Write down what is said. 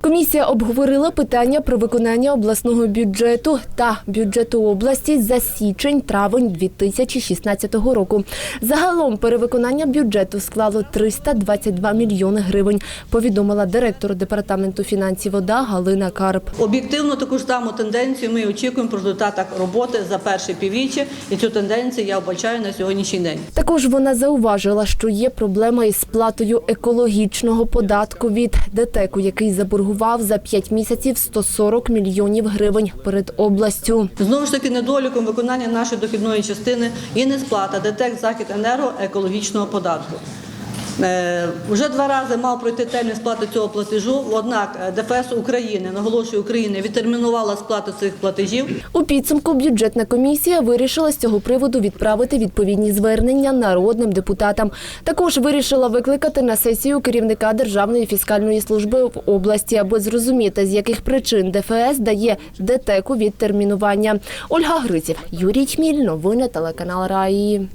Комісія обговорила питання про виконання обласного бюджету та бюджету області за січень-травень 2016 року. Загалом перевиконання бюджету склало 322 мільйони гривень, повідомила директор департаменту фінансів ОДА Галина Карп. Об'єктивно таку ж саму тенденцію ми очікуємо по результатах роботи за перше півріччя, і цю тенденцію я вбачаю на сьогоднішній день. Також вона зауважила, що є проблема із сплатою екологічного податку від ДТЕКу, який заборгував за 5 місяців 140 мільйонів гривень перед областю. Знову ж таки, недоліком виконання нашої дохідної частини є несплата ДТЕК Захід Енерго екологічного податку. Е, Вже два рази мав пройти термін сплати цього платежу, однак е, ДФС України, наголошую України, відтермінувала сплату цих платежів. У підсумку бюджетна комісія вирішила з цього приводу відправити відповідні звернення народним депутатам. Також вирішила викликати на сесію керівника Державної фіскальної служби в області, аби зрозуміти, з яких причин ДФС дає ДТЕКу відтермінування. Ольга Гриців, Юрій Чміль, новини телеканал Раї.